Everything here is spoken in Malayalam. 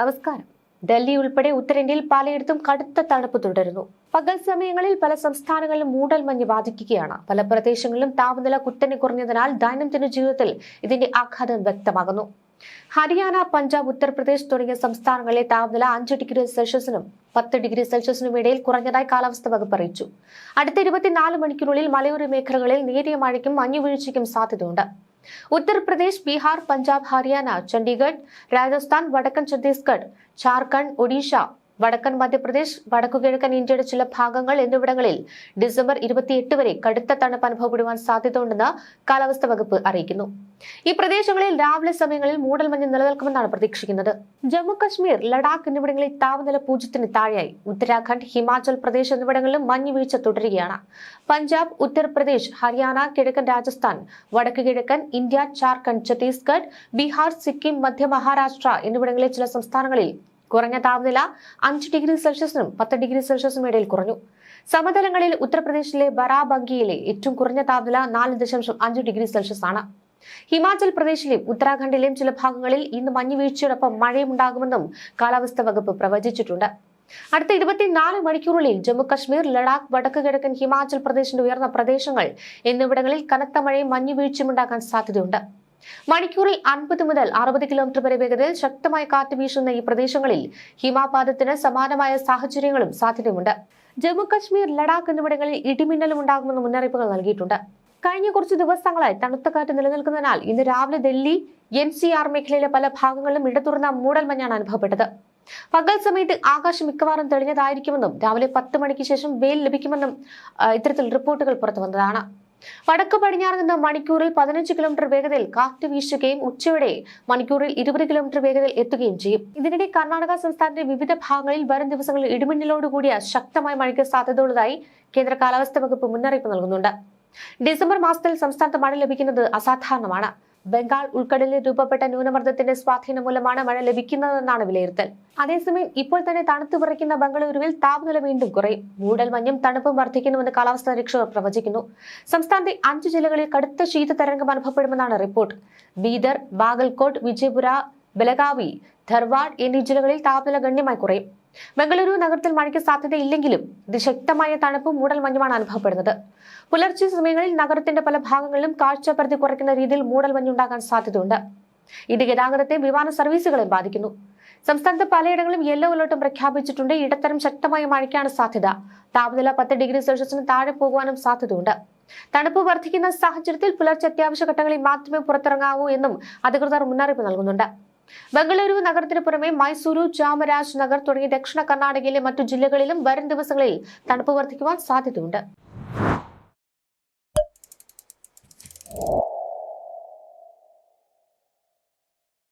നമസ്കാരം. ഡൽഹി ഉൾപ്പെടെ ഉത്തരേന്ത്യയിൽ പലയിടത്തും കടുത്ത തണുപ്പ് തുടരുന്നു. പകൽ സമയങ്ങളിൽ പല സംസ്ഥാനങ്ങളിലും മൂടൽമഞ്ഞ് ബാധിക്കുകയാണ്. പല പ്രദേശങ്ങളിലും താപനില കുത്തനെ കുറഞ്ഞതിനാൽ ദൈനംദിന ജീവിതത്തിൽ ഇതിന്റെ ആഘാതം വ്യക്തമാകുന്നു. ഹരിയാന പഞ്ചാബ് ഉത്തർപ്രദേശ് തുടങ്ങിയ സംസ്ഥാനങ്ങളിലെ താപനില അഞ്ച് ഡിഗ്രി സെൽഷ്യസിനും പത്ത് ഡിഗ്രി സെൽഷ്യസിനും ഇടയിൽ കുറഞ്ഞതായി കാലാവസ്ഥ വകുപ്പ് അറിയിച്ചു. അടുത്ത ഇരുപത്തിനാല് മണിക്കൂറിനുള്ളിൽ മലയോര മേഖലകളിൽ നേരിയ മഴയ്ക്കും മഞ്ഞുവീഴ്ചയ്ക്കും സാധ്യതയുണ്ട്. ഉത്തർപ്രദേശ് ബീഹാർ പഞ്ചാബ് ഹരിയാന ചണ്ഡീഗഡ് രാജസ്ഥാൻ വടക്കൻ ഛത്തീസ്ഗഡ് ജാർഖണ്ഡ് ഒഡീഷ വടക്കൻ മധ്യപ്രദേശ് വടക്കുകിഴക്കൻ ഇന്ത്യയുടെ ചില ഭാഗങ്ങൾ എന്നിവിടങ്ങളിൽ ഡിസംബർ ഇരുപത്തിയെട്ട് വരെ കടുത്ത തണുപ്പ് അനുഭവപ്പെടുവാൻ സാധ്യതയുണ്ടെന്ന് കാലാവസ്ഥാ വകുപ്പ് അറിയിക്കുന്നു. ഈ പ്രദേശങ്ങളിൽ രാവിലെ സമയങ്ങളിൽ മൂടൽമഞ്ഞ് നിലനിൽക്കുമെന്നാണ് പ്രതീക്ഷിക്കുന്നത്. ജമ്മു കശ്മീർ ലഡാക്ക് എന്നിവിടങ്ങളിൽ താപനില പൂജ്യത്തിന് താഴെയായി. ഉത്തരാഖണ്ഡ് ഹിമാചൽ പ്രദേശ് എന്നിവിടങ്ങളിലും മഞ്ഞ് വീഴ്ച തുടരുകയാണ്. പഞ്ചാബ് ഉത്തർപ്രദേശ് ഹരിയാന കിഴക്കൻ രാജസ്ഥാൻ വടക്ക് കിഴക്കൻ ഇന്ത്യ ജാർഖണ്ഡ് ഛത്തീസ്ഗഡ് ബീഹാർ സിക്കിം മധ്യ മഹാരാഷ്ട്ര എന്നിവിടങ്ങളിലെ ചില സംസ്ഥാനങ്ങളിൽ കുറഞ്ഞ താപനില അഞ്ച് ഡിഗ്രി സെൽഷ്യസിനും പത്ത് ഡിഗ്രി സെൽഷ്യസിനും ഇടയിൽ കുറഞ്ഞു. സമതലങ്ങളിൽ ഉത്തർപ്രദേശിലെ ബറാബങ്കിയിലെ ഏറ്റവും കുറഞ്ഞ താപനില നാല് ദശാംശം അഞ്ച് ഡിഗ്രി സെൽഷ്യസ് ആണ് ഹിമാചൽ പ്രദേശിലെയും ഉത്തരാഖണ്ഡിലെയും ചില ഭാഗങ്ങളിൽ ഇന്ന് മഞ്ഞുവീഴ്ചയോടൊപ്പം മഴയും ഉണ്ടാകുമെന്നും കാലാവസ്ഥാ വകുപ്പ് പ്രവചിച്ചിട്ടുണ്ട്. അടുത്ത ഇരുപത്തിനാല് മണിക്കൂറുകളിൽ ജമ്മു കശ്മീർ ലഡാക്ക് വടക്ക് കിഴക്കൻ ഹിമാചൽ പ്രദേശിന്റെ ഉയർന്ന പ്രദേശങ്ങൾ എന്നിവിടങ്ങളിൽ കനത്ത മഴയും മഞ്ഞുവീഴ്ചയും ഉണ്ടാകാൻ സാധ്യതയുണ്ട്. മണിക്കൂറിൽ അൻപത് മുതൽ അറുപത് കിലോമീറ്റർ വരെ വേഗതയിൽ ശക്തമായ കാറ്റ് വീശുന്ന ഈ പ്രദേശങ്ങളിൽ ഹിമാപാതത്തിന് സമാനമായ സാഹചര്യങ്ങളും സാധ്യതയുണ്ട് ജമ്മു കശ്മീർ ലഡാക്ക് എന്നിവിടങ്ങളിൽ ഇടിമിന്നലും ഉണ്ടാകുമെന്ന് മുന്നറിയിപ്പുകൾ നൽകിയിട്ടുണ്ട്. കഴിഞ്ഞ കുറച്ച് ദിവസങ്ങളായി തണുത്ത കാറ്റ് നിലനിൽക്കുന്നതിനാൽ ഇന്ന് രാവിലെ ഡൽഹി എൻ സി ആർ മേഖലയിലെ പല ഭാഗങ്ങളിലും ഇടതുറന്ന മൂടൽമഞ്ഞാണ് അനുഭവപ്പെട്ടത്. പകൽ സമയത്ത് ആകാശം മിക്കവാറും തെളിഞ്ഞതായിരിക്കുമെന്നും രാവിലെ പത്ത് മണിക്ക് ശേഷം വെയിൽ ലഭിക്കുമെന്നും ഇത്തരത്തിൽ റിപ്പോർട്ടുകൾ പുറത്തു വന്നതാണ് വടക്ക് പടിഞ്ഞാറ് നിന്ന് മണിക്കൂറിൽ പതിനഞ്ച് കിലോമീറ്റർ വേഗതയിൽ കാറ്റ് വീശുകയും ഉച്ചയോടെ മണിക്കൂറിൽ ഇരുപത് കിലോമീറ്റർ വേഗതയിൽ എത്തുകയും ചെയ്യും. ഇതിനിടെ കർണാടക സംസ്ഥാനത്തെ വിവിധ ഭാഗങ്ങളിൽ വരും ദിവസങ്ങളിൽ ഇടിമിന്നലോടുകൂടിയ ശക്തമായ മഴയ്ക്ക് സാധ്യതയുള്ളതായി കേന്ദ്ര കാലാവസ്ഥാ വകുപ്പ് മുന്നറിയിപ്പ് നൽകുന്നുണ്ട്. ഡിസംബർ മാസത്തിൽ സംസ്ഥാനത്ത് മഴ ലഭിക്കുന്നത് അസാധാരണമാണ്. ബംഗാൾ ഉൾക്കടലിൽ രൂപപ്പെട്ട ന്യൂനമർദ്ദത്തിന്റെ സ്വാധീനം മൂലമാണ് മഴ ലഭിക്കുന്നതെന്നാണ് വിലയിരുത്തൽ. അതേസമയം ഇപ്പോൾ തന്നെ തണുത്തു വിറയ്ക്കുന്ന ബംഗളൂരുവിൽ താപനില വീണ്ടും കുറയും. മൂടൽ മഞ്ഞും തണുപ്പും വർദ്ധിക്കുന്നുവെന്ന് കാലാവസ്ഥാ നിരീക്ഷകർ പ്രവചിക്കുന്നു. സംസ്ഥാനത്തെ അഞ്ച് ജില്ലകളിൽ കടുത്ത ശീതതരംഗം അനുഭവപ്പെടുമെന്നാണ് റിപ്പോർട്ട്. ബീദർ ബാഗൽകോട്ട് വിജയപുര ബലഗാവി ധർവാഡ് എന്നീ ജില്ലകളിൽ താപനില ഗണ്യമായി കുറയും. ബംഗളൂരു നഗരത്തിൽ മഴയ്ക്ക് സാധ്യതയില്ലെങ്കിലും അതിശക്തമായ തണുപ്പും മൂടൽമഞ്ഞുമാണ് അനുഭവപ്പെടുന്നത്. പുലർച്ചെ സമയങ്ങളിൽ നഗരത്തിന്റെ പല ഭാഗങ്ങളിലും കാഴ്ചപരിധി കുറയ്ക്കുന്ന രീതിയിൽ മൂടൽമഞ്ഞുണ്ടാകാൻ സാധ്യതയുണ്ട്. ഇത് ഗതാഗതത്തെ വിമാന സർവീസുകളെ ബാധിക്കുന്നു. സംസ്ഥാനത്ത് പലയിടങ്ങളിലും യെല്ലോ അലർട്ടും പ്രഖ്യാപിച്ചിട്ടുണ്ട്. ഇടത്തരം ശക്തമായ മഴയ്ക്കാണ് സാധ്യത. താപനില പത്ത് ഡിഗ്രി സെൽഷ്യസിന് താഴെ പോകുവാനും സാധ്യതയുണ്ട്. തണുപ്പ് വർദ്ധിക്കുന്ന സാഹചര്യത്തിൽ പുലർച്ചെ അത്യാവശ്യ ഘട്ടങ്ങളിൽ മാത്രമേ പുറത്തിറങ്ങാവൂ എന്നും അധികൃതർ മുന്നറിയിപ്പ് നൽകുന്നുണ്ട്. ബംഗളൂരു നഗരത്തിന് പുറമെ മൈസൂരു ചാമരാജ് നഗർ തുടങ്ങിയ ദക്ഷിണ കർണാടകയിലെ മറ്റു ജില്ലകളിലും വരും ദിവസങ്ങളിൽ തണുപ്പ് വർദ്ധിക്കുവാൻ സാധ്യതയുണ്ട്.